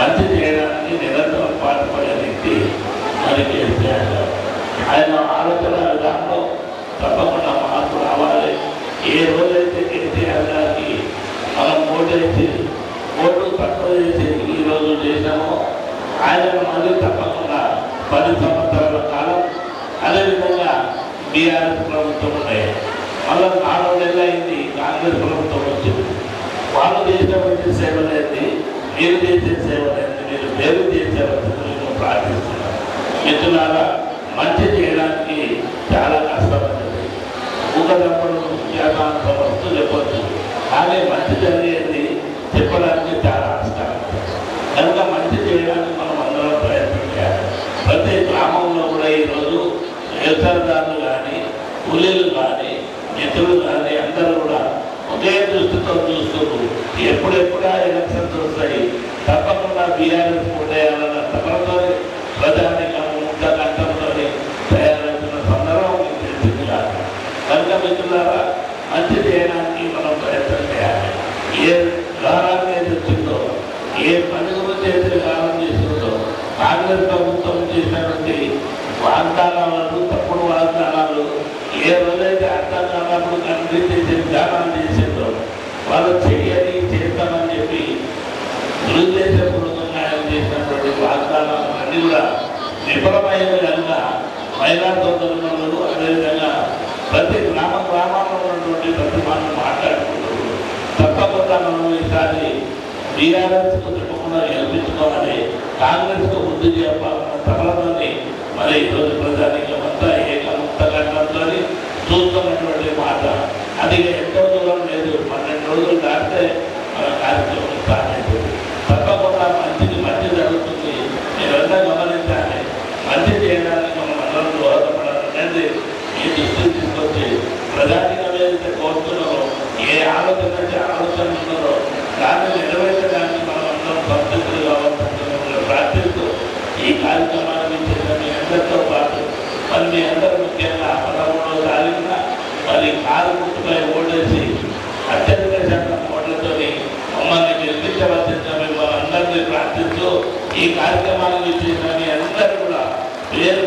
మంచి చేయడానికి నిరంతరం పాటుపడే వ్యక్తి మనకి ఆయన ఆలోచన విధానంలో తప్పకుండా మార్పు రావాలి. ఏ రోజైతే కేసీఆర్ గారికి మనం ఓటైతే ఓటు తక్కువ చేసి ఈరోజు చేశామో ఆయన మళ్ళీ తప్పకుండా పది సంవత్సరాల కాలం అదేవిధంగా బీఆర్ఎస్ ప్రభుత్వం ఉన్నాయి. మళ్ళీ నాలుగు నెలలు అయింది కాంగ్రెస్ ప్రభుత్వం వచ్చింది. వాళ్ళు చేసినటువంటి సేవలు మీరు మేలు చేసేవలసింది నేను ప్రార్థిస్తున్నాను మిత్రులారా మంచి చేయడానికి చాలా కష్టపడింది ఊగలప్పుడు జ్ఞానాంత వస్తు చెప్పొచ్చు. కానీ మంచి జరిగేది చెప్పడానికి చాలా కష్టం. కనుక మంచి చేయడానికి మనం అందరం ప్రయత్నం చేయాలి. ప్రతి గ్రామంలో కూడా ఈరోజు వ్యవసాయదారులు కానీ కూలీలు కానీ మిత్రులు కానీ అందరూ కూడా ఒకే దృష్టితో చూస్తూ ఎప్పుడెప్పుడా ఎలక్షన్స్ వస్తాయి. తప్పకుండా బీఆర్ఎస్ తపనతో ప్రజానికం ముక్త కంఠంతో తయారవుతున్న సందర్భం మీకు తెలిసింది కాదు కనుక మిత్రులారా మంచి చేయడానికి మనం ప్రయత్నం చేయాలి ఏ గారాన్ని అయితే ఏ పని గురించి అయితే గారం చేస్తుందో కాంగ్రెస్ ప్రభుత్వం చేసినటువంటి వాగ్దానాలు తప్పుడు వాగ్దానాలు ఏ రోజైతే అర్థం కానప్పుడు కనిపించే గానాలు చేసిందో వాళ్ళు చేయని చేత చెప్పి దురుద్దేశపూర్వకంగా ఆయన చేసినటువంటి వాగ్దానాలు అన్ని కూడా విఫలమైన విధంగా మహిళా సోదరులు అదేవిధంగా ప్రతి గ్రామ గ్రామాల్లో ఉన్నటువంటి ప్రతి మనం మాట్లాడుకుంటారు తప్పకుండా మనం ఈసారి టీఆర్ఎస్కు తప్పకుండా గెలిపించుకోవాలి కాంగ్రెస్కు ముందు బుద్ధి చెప్పాలన్న మరి ఈరోజు ప్రజానికమంతా ఏకముక్తంగా చూస్తున్నటువంటి మాట. అది ఎంతో దూరం లేదు. పన్నెండు రోజులు దాటితే మన కార్యక్రమం స్టార్ట్ అవుతుంది తప్పకుండా మంచిది మంచి జరుగుతుంది మీరంతా గమనించాలి మంచి చేయడానికి మనం అందరం దోహదపడాలనేది ఈ దృష్టికి తీసుకొచ్చి ప్రజానికం ఏదైతే కోరుతున్నారో ఏ ఆలోచన అయితే ఆలోచన ఉన్నారో దాన్ని నెరవేర్చడానికి మనం అందరం సంతృప్తులు కావాల్సింది ప్రార్థిస్తూ ఈ కార్యక్రమాన్ని చేసిన మీ అందరితో పాటు మరి మీ అందరూ ముఖ్యంగా పదమూడవ తారీఖున మరి కారు గుర్తుపై ఓడేసి అత్యధిక శాతం ఓట్లతో మమ్మల్ని గెలిపించవలసిన మిమ్మల్ని అందరినీ ప్రార్థిస్తూ ఈ కార్యక్రమాన్ని చేసిన మీ అందరూ కూడా పేరు